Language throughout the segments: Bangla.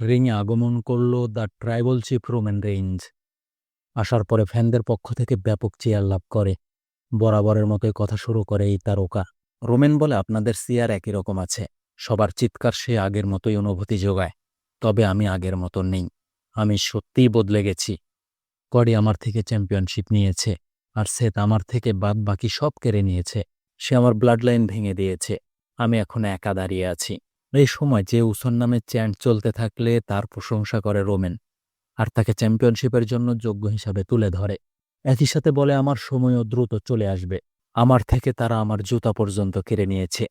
রিংয়ে আগমন করল the tribal chief Roman Reigns আসার পরে ফ্যানদের পক্ষ থেকে ব্যাপক চেয়ার লাভ করে। বরাবরের মতোই কথা শুরু করে এই তারকা। রোমেন বলে, আপনাদের সিয়ার একই রকম আছে। সবার চিৎকার সে আগের মতোই অনুভূতি যোগায়। তবে আমি আগের মতো নেই। আমি সত্যিই বদলে গেছি। কডি আমার থেকে চ্যাম্পিয়নশিপ নিয়েছে। আর সেত আমার থেকে বাদ বাকি সব কেড়ে নিয়েছে। সে আমার ব্লাড লাইন ভেঙে দিয়েছে। আমি এখন একা দাঁড়িয়ে আছি। এই সময় যে উসন নামে চ্যান্ট চলতে থাকলে তার প্রশংসা করে রোমেন, আর তাকে চ্যাম্পিয়নশিপের জন্য যোগ্য হিসাবে তুলে ধরে। একই সাথে বলে, আমার সময়ও দ্রুত চলে আসবে। আমার থেকে তারা আমার জুতা পর্যন্ত কেড়ে নিয়েছে।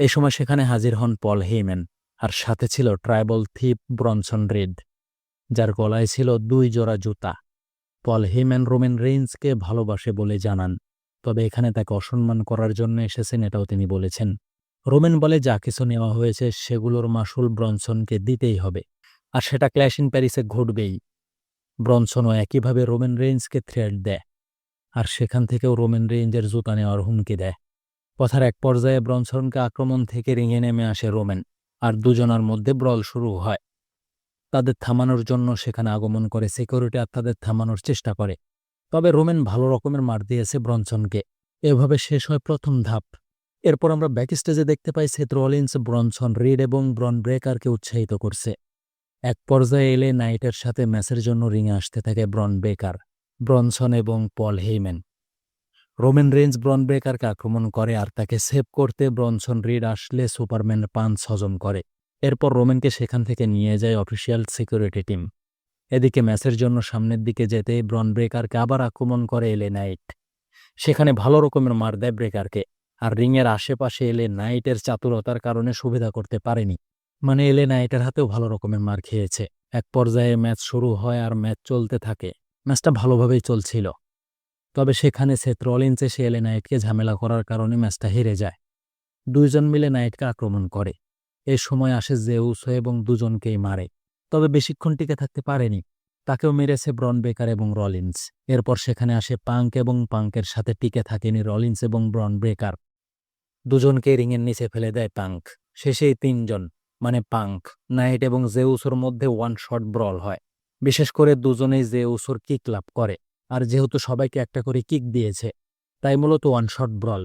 এই সময় সেখানে হাজির হন পল হেইম্যান আর সাথে ছিল ট্রাইবল থিপ ব্রনসন রেড, যার গলায় ছিল দুই জোড়া জুতা। পল হেইম্যান রোমেন রেইন্সকে ভালোবাসে বলে জানান, তবে এখানে তাকে অসম্মান করার জন্য এসেছেন এটাও তিনি বলেছেন। রোমেন বলে যা কিছু নেওয়া হয়েছে সেগুলোর মাসুল ব্রনসনকে দিতেই হবে, আর সেটা ক্ল্যাশ ইন প্যারিসে ঘটবেই। ব্রনসনও একইভাবে রোমেন রেঞ্জকে থ্রেট দেয়, আর সেখান থেকেও রোমেন রেঞ্জের জুতা নেওয়ার হুমকি দেয়। কথার এক পর্যায়ে ব্রনসনকে আক্রমণ থেকে রিঙে নেমে আসে রোমেন, আর দুজনার মধ্যে ব্রল শুরু হয়। তাদের থামানোর জন্য সেখানে আগমন করে সিকিউরিটি আর তাদের থামানোর চেষ্টা করে। তবে রোমেন ভালো রকমের মার দিয়েছে ব্রনসনকে। এভাবে শেষ হয় প্রথম ধাপ। এরপর আমরা ব্যাক স্টেজে দেখতে পাই সেথ রলিন্স ব্রনসন রিড এবং ব্রন ব্রেকারকে উৎসাহিত করছে। এক পর্যায়ে এলে নাইটের সাথে ম্যাচের জন্য রিংয়ে আসতে থাকে ব্রন বেকার ব্রনসন এবং Paul Heyman Roman Reigns Bron ব্রেকারকে আক্রমণ করে আর তাকে সেভ করতে ব্রনসন রিড আসলে সুপারম্যান পাঞ্চ হজম করে। এরপর রোমেনকে সেখান থেকে নিয়ে যায় অফিসিয়াল সিকিউরিটি টিম এদিকে ম্যাচের জন্য সামনের দিকে যেতে ব্রন ব্রেকারকে আবার আক্রমণ করে এলে নাইট সেখানে ভালো রকমের মার দেয় ব্রেকারকে আর রিংয়ের আশেপাশে এলে নাইটের চাতুরতার কারণে সুবিধা করতে পারেনি। মানে এলে নাইটের হাতেও ভালো রকমের মার খেয়েছে। এক পর্যায়ে ম্যাচ শুরু হয় আর ম্যাচ চলতে থাকে। ম্যাচটা ভালোভাবেই চলছিল। তবে সেখানে সেথ রলিন্স এসে এলে নাইটকে ঝামেলা করার কারণে ম্যাচটা হেরে যায়। দুইজন মিলে নাইটকে আক্রমণ করে। এ সময় আসে জেউসো এবং দুজনকেই মারে। তবে বেশিক্ষণ টিকে থাকতে পারেনি। তাকেও মেরেছে ব্রন বেকার এবং রলিন্স। এরপর সেখানে আসে পাঙ্ক এবং পাঙ্কের সাথে টিকে থাকেনি রলিন্স এবং ব্রন ব্রেকার দুজনকে রিংয়ের নিচে ফেলে দেয় পাঙ্ক। শেষেই তিনজন মানে পাঙ্ক, নাইট এবং জেউসোর মধ্যে ওয়ান শট ব্রল হয়। বিশেষ করে দুজনেই জেউসোর কিক লাভ করে। আর যেহেতু সবাইকে একটা করে কিক দিয়েছে, তাই মূলত ওয়ান শট ব্রল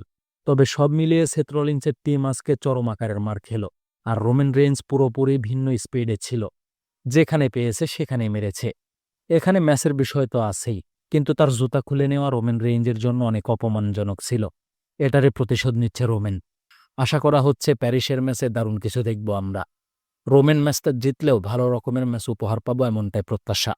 তবে সব মিলিয়ে সেথরলিন্সের টিম আজকে চরম আকারের মার খেল। আর রোমেন রেঞ্জ পুরোপুরি ভিন্ন স্পিডে ছিল। যেখানে পেয়েছে সেখানে মেরেছে। এখানে ম্যাচের বিষয় তো আছেই, কিন্তু তার জুতা খুলে নেওয়া রোমেন রেঞ্জের জন্য অনেক অপমানজনক ছিল। এটারে প্রতিশোধ নিচ্ছে রোমেন। আশা করা হচ্ছে প্যারিসের ম্যাচে দারুণ কিছু দেখব আমরা। রোমেন ম্যাচটা জিতলেও ভালো রকমের ম্যাচ উপহার পাবো এমনটাই প্রত্যাশা।